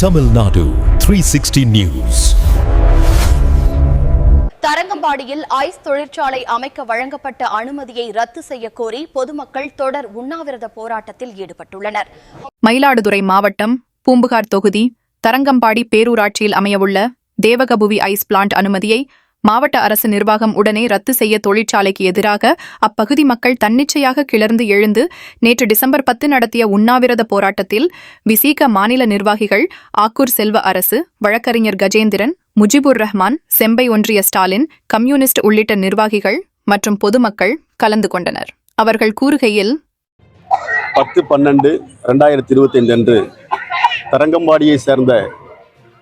Tamil Nadu 360 News. தரங்கம்பாடியில் ice தொழிற்சாலை அமைக்க வழங்கப்பட்ட அனுமதியை ரத்து செய்ய கோரி பொதுமக்கள் தொடர் உண்ணாவிரத போராட்டத்தில் ஈடுபட்டுள்ளனர் மயிலாடுதுறை மாவட்டம் பூம்புகார் தொகுதி தரங்கம்பாடி பேரூராட்சியில் அமையவுள்ள தேவகபுவி ஐஸ் பிளான்ட் அனுமதியை மாவட்ட அரசு நிர்வாகம் உடனே ரத்து செய்ய தொழிற்சாலைக்கு எதிராக அப்பகுதி மக்கள் தன்னிச்சையாக கிளர்ந்து எழுந்து நேற்று டிசம்பர் பத்து நடத்திய உண்ணாவிரத போராட்டத்தில் விசீக மாநில நிர்வாகிகள் ஆக்கூர் செல்வ அரசு வழக்கறிஞர் கஜேந்திரன் முஜிபுர் ரஹ்மான் செம்பை ஒன்றிய ஸ்டாலின் கம்யூனிஸ்ட் உள்ளிட்ட நிர்வாகிகள் மற்றும் பொதுமக்கள் கலந்து கொண்டனர். அவர்கள் கூறுகையில் பத்து பன்னெண்டு ரெண்டாயிரத்தி இருபத்தைந்து அன்று தரங்கம்பாடியை சேர்ந்த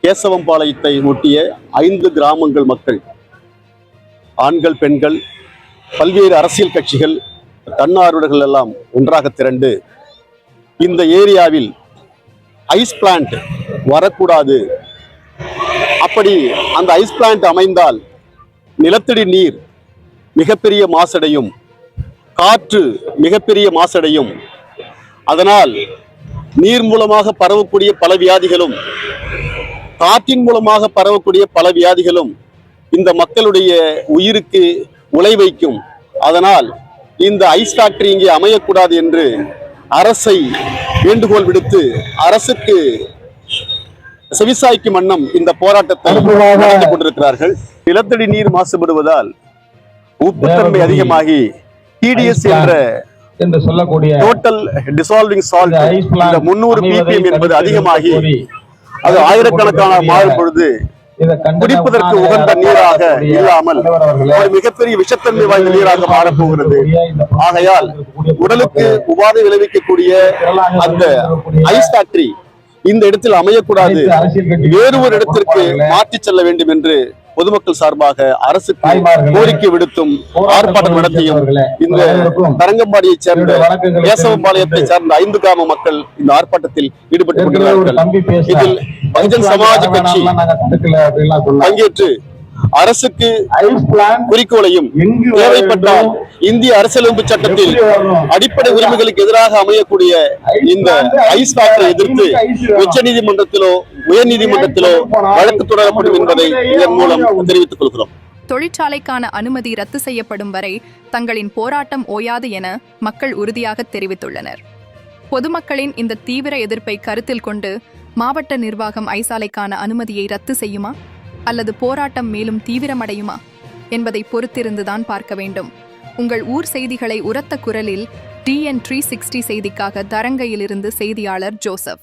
கேசவம்பாளையத்தை ஒட்டிய ஐந்து கிராமங்கள் மக்கள் ஆண்கள் பெண்கள் பல்வேறு அரசியல் கட்சிகள் தன்னார்வலர்கள் எல்லாம் ஒன்றாக திரண்டு இந்த ஏரியாவில் ஐஸ் பிளான்ட் வரக்கூடாது. அப்படி அந்த ஐஸ் பிளான்ட் அமைந்தால் நிலத்தடி நீர் மிகப்பெரிய மாசடையும் காற்று மிகப்பெரிய மாசடையும். அதனால் நீர் மூலமாக பரவக்கூடிய பல வியாதிகளும் காற்றின் மூலமாக பரவக்கூடிய பல வியாதிகளும் இந்த மக்களுடைய உயிருக்கு உலை வைக்கும். அதனால் இந்த ஐஸ் ஃபேக்டரி இங்கே அமையக்கூடாது என்று அரசை வேண்டுகோள் விடுத்து அரசுக்கு செவிசாய்க்கும் வண்ணம் இந்த போராட்டத்தை நடத்தி கொண்டிருக்கிறார்கள். நிலத்தடி நீர் மாசுபடுவதால் உப்புத்தன்மை அதிகமாகி டிடிஎஸ் என்ற என்று சொல்லக்கூடிய டோட்டல் டிசால்விங் சால்ட் இந்த முன்னூறு பிபிஎம் என்பது அதிகமாகி அது ஆயிரக்கணக்கான மாறும் பொழுது குடிப்பதற்கு உகந்த நீராக இல்லாமல் மிகப்பெரிய விஷத்தன்மை வாய்ந்த நீராக மாறப்போகிறது. ஆகையால் உடலுக்கு உபாதை விளைவிக்கக்கூடிய அந்த ஐஸ் ஃபேக்டரி இந்த இடத்தில் அமையக்கூடாது. வேறு ஒரு இடத்திற்கு மாற்றிச் செல்ல வேண்டும் என்று பொதுமக்கள் சார்பாக அரசுக்கு தாய்மார்களே, கோரிக்கை விடுத்தும் ஆர்ப்பாட்டம் நடத்தியும் இந்த அனைவருக்கும் தரங்கம்பாடியைச் சேர்ந்த தெரிவித்துக் சேர்ந்த ஐந்து கிராம மக்கள் இந்த ஆர்ப்பாட்டத்தில் கொண்டிருக்கிறார்கள். பேசினார். இதில் பகுஜன் சமாஜ் கட்சி. பங்கேற்று அரசுக்கு குறிக்கோளையும் தேவைப்பட்டால்? இந்திய அரசியலமைப்பு சட்டத்தில்? அடிப்படை உரிமைகளுக்கு எதிராக அமையக்கூடிய இந்த ஐஸ் ஃபேக்டரி எதிர்த்து உச்ச நீதிமன்றத்திலோ உயர் நீதிமன்றத்திலோ வழக்கு தொடரப்படும் என்பதை இதன் மூலம் தெரிவித்துக் கொள்கிறோம் தொழிற்சாலைக்கான அனுமதி ரத்து செய்யப்படும் வரை தங்களின் போராட்டம் ஓயாது என மக்கள் உறுதியாக தெரிவித்துள்ளனர் பொதுமக்களின் இந்த தீவிர எதிர்ப்பை கருத்தில் கொண்டு மாவட்ட நிர்வாகம் ஐசாலைக்கான அனுமதியை ரத்து செய்யுமா? அல்லது போராட்டம் மேலும் தீவிரமடையுமா? என்பதை பொறுத்திருந்துதான் பார்க்க வேண்டும். உங்கள் ஊர் செய்திகளை உரத்த குரலில் டிஎன் த்ரீ சிக்ஸ்டி செய்திக்காக தரங்கையிலிருந்து செய்தியாளர் ஜோசப்.